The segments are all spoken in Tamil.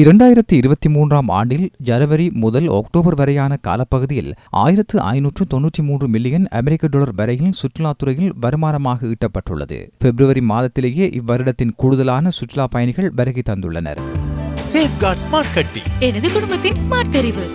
இரண்டாயிரத்தி இருபத்தி மூன்றாம் ஆண்டில் ஜனவரி முதல் அக்டோபர் வரையான காலப்பகுதியில் ஆயிரத்து ஐநூற்று தொன்னூற்றி மூன்று மில்லியன் அமெரிக்க டாலர் வரையில் சுற்றுலாத்துறையில் வருமானமாக ஈட்டப்பட்டுள்ளது. பிப்ரவரி மாதத்திலேயே இவ்வருடத்தின் கூடுதலான சுற்றுலா பயணிகள் வருகை தந்துள்ளனர். எனது குடும்பத்தின் ஸ்மார்ட் தெரிவு.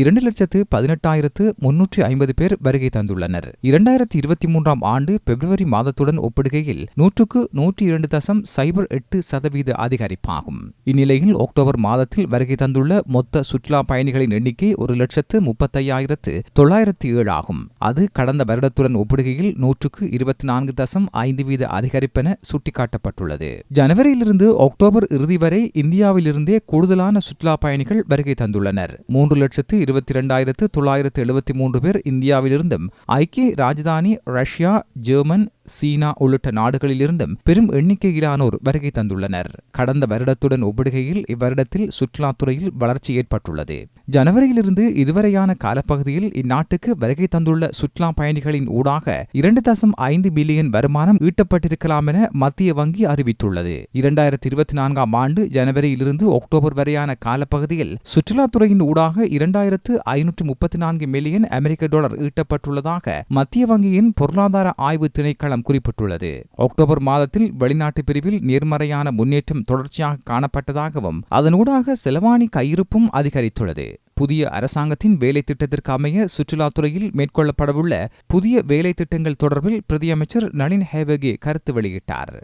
இரண்டு லட்சத்து பதினெட்டாயிரத்து முன்னூற்றி ஐம்பது பேர் வருகை தந்துள்ளனர். இரண்டாயிரத்தி இருபத்தி மூன்றாம் ஆண்டு பிப்ரவரி மாதத்துடன் ஒப்பிடுகையில் நூற்றுக்கு நூற்றி இரண்டு தசம் சைபர் எட்டு சதவீத அதிகரிப்பாகும். இந்நிலையில் அக்டோபர் மாதத்தில் வருகை தந்துள்ள மொத்த சுற்றுலா பயணிகளின் எண்ணிக்கை ஒரு லட்சத்து முப்பத்தையாயிரத்து தொள்ளாயிரத்து ஏழு ஆகும். அது கடந்த வருடத்துடன் ஒப்பிடுகையில் நூற்றுக்கு இருபத்தி நான்கு தசம் ஐந்து வீத அதிகரிப்பென சுட்டிக்காட்டப்பட்டுள்ளது. ஜனவரியிலிருந்து அக்டோபர் இறுதி வரை இந்தியாவிலிருந்தே கூடுதலான சுற்றுலா பயணிகள் வருகை தந்துள்ளனர். மூன்று லட்சத்து இருபத்தி இரண்டாயிரத்து தொள்ளாயிரத்து எழுபத்தி மூன்று பேர் இந்தியாவிலிருந்தும் ஐக்கிய ராஜதானி ரஷ்யா ஜெர்மன் சீனா உள்ளிட்ட நாடுகளிலிருந்தும் பெரும் எண்ணிக்கையிலானோர் வருகை தந்துள்ளனர். கடந்த வருடத்துடன் ஒப்பிடுகையில் இவ்வருடத்தில் சுற்றுலாத்துறையில் வளர்ச்சி ஏற்பட்டுள்ளது. ஜனவரியிலிருந்து இதுவரையான காலப்பகுதியில் இந்நாட்டுக்கு வருகை தந்துள்ள சுற்றுலா பயணிகளின் ஊடாக இரண்டு தசம் ஐந்து பில்லியன் வருமானம் ஈட்டப்பட்டிருக்கலாம் என மத்திய வங்கி அறிவித்துள்ளது. இரண்டாயிரத்தி இருபத்தி நான்காம் ஆண்டு ஜனவரியிலிருந்து அக்டோபர் வரையான காலப்பகுதியில் சுற்றுலாத்துறையின் ஊடாக இரண்டாயிரத்து ஐநூற்று முப்பத்தி நான்கு மில்லியன் அமெரிக்க டாலர் ஈட்டப்பட்டுள்ளதாக மத்திய வங்கியின் பொருளாதார ஆய்வு திணைக்களம் திணைக்களம் குறிப்பிட்டுள்ளது. அக்டோபர் மாதத்தில் வெளிநாட்டு பிரிவில் நேர்மறையான முன்னேற்றம் தொடர்ச்சியாக காணப்பட்டதாகவும் அதனூடாக செலவாணி கையிருப்பும் அதிகரித்துள்ளது. புதிய அரசாங்கத்தின் வேலை திட்டத்திற்கு அமைய சுற்றுலாத்துறையில் மேற்கொள்ளப்படவுள்ள புதிய வேலை திட்டங்கள் தொடர்பில் பிரதியமைச்சர் நளின் ஹேவகே கருத்து வெளியிட்டார்.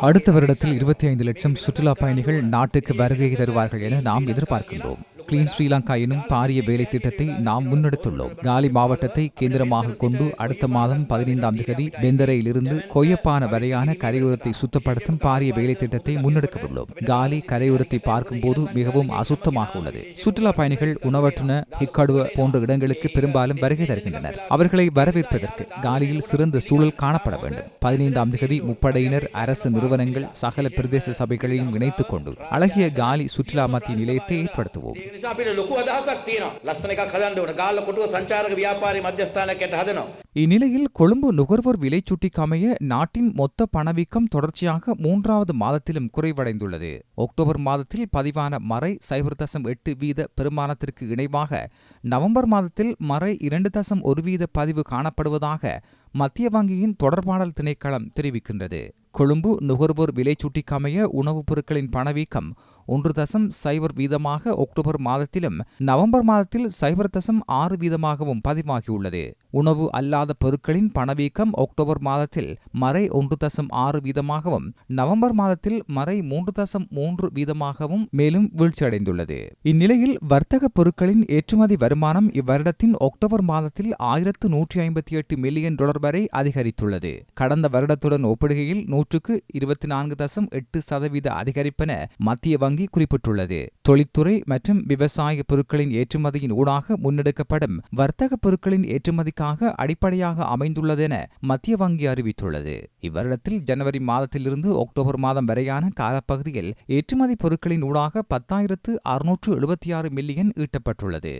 அடுத்த வருடத்தில் இருபத்தி ஐந்து லட்சம் சுற்றுலா பயணிகள் நாட்டுக்கு வருகை தருவார்கள் என நாம் எதிர்பார்க்கின்றோம். கிளீன் ஸ்ரீலங்கா எனும் பாரிய வேலை திட்டத்தை நாம் முன்னெடுத்துள்ளோம். காலி மாவட்டத்தை கேந்திரமாக கொண்டு அடுத்த மாதம் பதினைந்தாம் தேதி பெந்தரையிலிருந்து கொய்யப்பான வரையான கரையோரத்தை சுத்தப்படுத்தும் பாரிய வேலை திட்டத்தை முன்னெடுக்கவுள்ளோம் காலி கரையோரத்தை பார்க்கும்போது மிகவும் அசுத்தமாக உள்ளது. சுற்றுலா பயணிகள் உணவற்றுன ஹிக்கடுவ போன்ற இடங்களுக்கு பெரும்பாலும் வருகை தருகின்றனர். அவர்களை வரவேற்பதற்கு காலியில் சிறந்த சூழல் காணப்பட வேண்டும். பதினைந்தாம் தேதி முப்படையினர் அரசு நிறுவனங்கள் சகல பிரதேச சபைகளையும் இணைத்துக் கொண்டு அழகிய காலி சுற்றுலா மத்திய நிலையத்தை ஏற்படுத்துவோம். නිසා අපිට ලොකු අදහසක් තියෙනවා. ලස්සන එකක් හදන්න ඕන. ගාල්ල කොටුව සංචාරක ව්‍යාපාරී මධ්‍යස්ථානයක් ඇට හදනවා. இந்நிலையில் கொழும்பு நுகர்வோர் விலைச்சுட்டிக்கு அமைய நாட்டின் மொத்த பணவீக்கம் தொடர்ச்சியாக மூன்றாவது மாதத்திலும் குறைவடைந்துள்ளது அக்டோபர் மாதத்தில் பதிவான மறை சைபர் தசம் எட்டு வீத பெருமானத்திற்கு இணைவாக நவம்பர் மாதத்தில் மறை இரண்டு தசம் ஒரு வீத பதிவு காணப்படுவதாக மத்திய வங்கியின் தொடர்பாடல் திணைக்களம் தெரிவிக்கின்றது கொழும்பு நுகர்வோர் விலைச்சூட்டிக்கமைய உணவுப் பொருட்களின் பணவீக்கம் ஒன்று தசம் சைபர் வீதமாக அக்டோபர் மாதத்திலும் நவம்பர் மாதத்தில் சைபர் தசம் ஆறு வீதமாகவும் பதிவாகியுள்ளது. உணவு அல்லாத பொருட்களின் பணவீக்கம் அக்டோபர் மாதத்தில் மறை ஒன்று தசம் ஆறு வீதமாகவும் நவம்பர் மாதத்தில் மறை மூன்று தசம் மூன்று வீதமாகவும் மேலும் வீழ்ச்சியடைந்துள்ளது. இந்நிலையில் வர்த்தக பொருட்களின் ஏற்றுமதி வருமானம் இவ்வருடத்தின் அக்டோபர் மாதத்தில் ஆயிரத்து நூற்றி ஐம்பத்தி எட்டு மில்லியன் டாலர் வரை அதிகரித்துள்ளது. கடந்த வருடத்துடன் ஒப்பிடுகையில் நூற்றுக்கு இருபத்தி நான்கு தசம் எட்டு சதவீத அதிகரிப்பென மத்திய வங்கி குறிப்பிட்டுள்ளது. தொழில்துறை மற்றும் விவசாய பொருட்களின் ஏற்றுமதியின் ஊடாக முன்னெடுக்கப்படும் வர்த்தக பொருட்களின் ஏற்றுமதிக்காக அடிப்படையாக அமைந்துள்ளதென மத்திய வங்கி அறிவித்துள்ளது. இவ்வருடத்தில் ஜனவரி மாதத்திலிருந்து அக்டோபர் மாதம் வரையான காலப்பகுதியில் ஏற்றுமதி பொருட்களின் ஊடாக பத்தாயிரத்து அறுநூற்று எழுபத்தி ஆறு மில்லியன் ஈட்டப்பட்டுள்ளது.